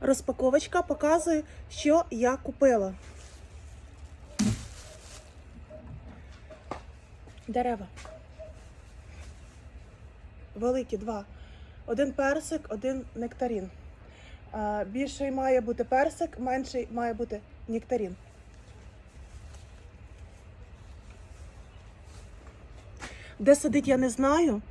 Розпаковочка показує, що я купила. Дерева. Великі два. Один персик, один нектарін. Більший має бути персик, менший має бути нектарін. Де сидить, я не знаю.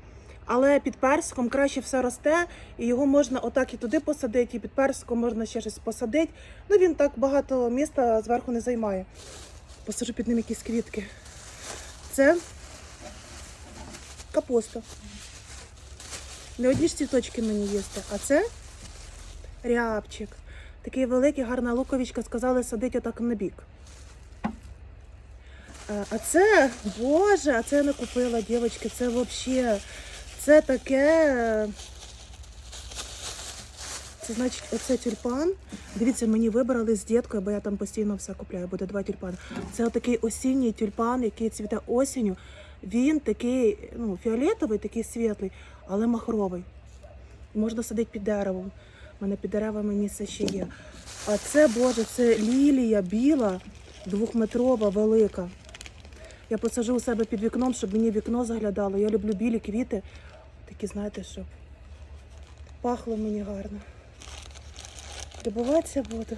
Але під персиком краще все росте, і його можна отак і туди посадити, і під персиком можна ще щось посадити. Ну він так багато міста зверху не займає. Посажу під ним якісь квітки. Це капуста. Не одні ж цвіточки мені їсти, а це рябчик. Такий великий, гарна луковичка, сказали садити отак на бік. Е, А це, боже, а це я не купила, дівчатки, це взагалі, це таке. е, Це значить, оце тюльпан. Дивіться, мені вибрали з діткою, бо я там постійно все купляю. Буде два тюльпани. Це отакий осінній тюльпан, який цвіте осінню. Він такий, ну, фіолетовий, такий світлий, але махровий. Можна садити під деревом. У мене під деревами місце ще є. А це, боже, це лілія біла, двохметрова, велика. Я посажу у себе під вікном, щоб мені вікно заглядало. Я люблю білі квіти. Такі, знаєте, щоб пахло мені гарно. Любуватися буду.